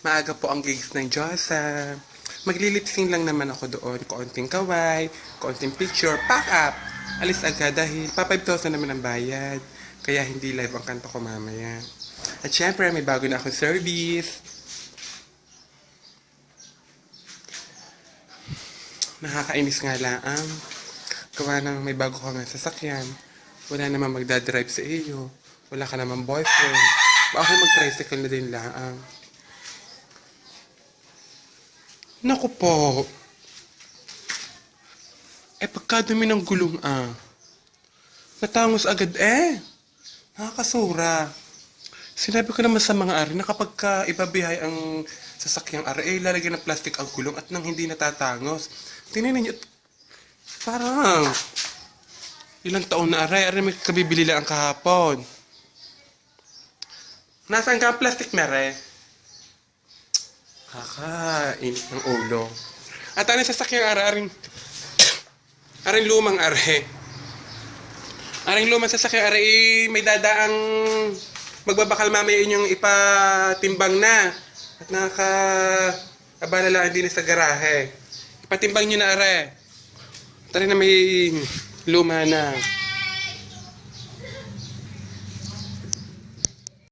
Maaga po ang gigs ng Diyosa. Maglilipsing lang naman ako doon. Kaunting kaway, kaunting picture, pack up. Alis agad dahil pa 5,000 naman ang bayad. Kaya hindi live ang kanta ko mamaya. At syempre, may bago na akong service. Nakakainis nga lang. Gawa ng may bago ka nga sasakyan. Wala naman magdadrive sa iyo. Wala ka naman boyfriend. Bakit mag-tricycle na din lang? Naku po. Eh, pagkadumi ng gulong ah. Natangos agad eh. Nakakasura. Sinabi ko naman sa mga ari na kapag ka ibabihay ang sasakyang ari, eh, lalagyan ng plastic ang gulong at nang hindi natatangos. Tingnan ninyo, parang ilang taon na aray, aray may kabibili lang ang kahapon. Nasaan ka ang plastic mere? Kakainit ng ulo. At ano sasakyang ari, aring, lumang ari. Aring lumang sasakyan, ari, eh, may dadaang magbabakal mamaya inyong ipatimbang na. At naka abala lang din sa garahe. Ipatimbang nyo na, are. Tari na may luma na.